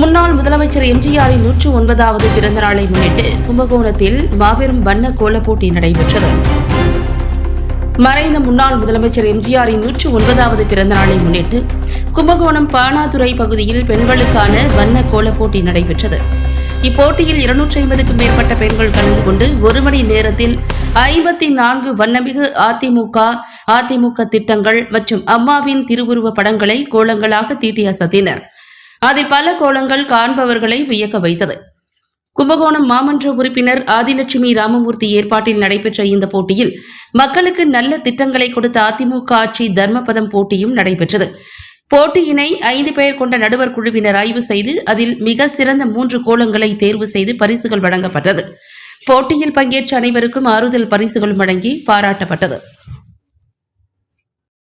முன்னாள் முதலமைச்சர் எம்ஜிஆரின் நூற்று ஒன்பதாவது பிறந்த நாளை முன்னிட்டு கும்பகோணத்தில் மாபெரும் வண்ண கோலப் போட்டி நடைபெற்றது. மறைந்த முன்னாள் முதலமைச்சர் எம்ஜிஆரின் நூற்று ஒன்பதாவது பிறந்த நாளை முன்னிட்டு கும்பகோணம் பானாதுறை பகுதியில் பெண்களுக்கான வண்ண கோலப் போட்டி நடைபெற்றது. இப்போட்டியில் இருநூற்றி ஐம்பதுக்கும் மேற்பட்ட பெண்கள் கலந்து கொண்டு ஒரு மணி நேரத்தில் ஐம்பத்தி நான்கு வண்ணமிகு அதிமுக அதிமுக திட்டங்கள் மற்றும் அம்மாவின் திருவுருவ படங்களை கோலங்களாக தீட்டி அசத்தினர் அதில் பல கோலங்கள் காண்பவர்களை வியக்க வைத்தது. கும்பகோணம் மாமன்ற உறுப்பினர் ஆதிலட்சுமி ராமமூர்த்தி ஏற்பாட்டில் நடைபெற்ற இந்த போட்டியில் மக்களுக்கு நல்ல திட்டங்களை கொடுத்த அதிமுக ஆட்சி தர்மபதம் போட்டியும் நடைபெற்றது. போட்டியினை ஐந்து பேர் கொண்ட நடுவர் குழுவினர் ஆய்வு செய்து அதில் மிக சிறந்த மூன்று கோலங்களை தேர்வு செய்து பரிசுகள் வழங்கப்பட்டது. போட்டியில் பங்கேற்ற அனைவருக்கும் ஆறுதல் பரிசுகள் வழங்கி பாராட்டப்பட்டது.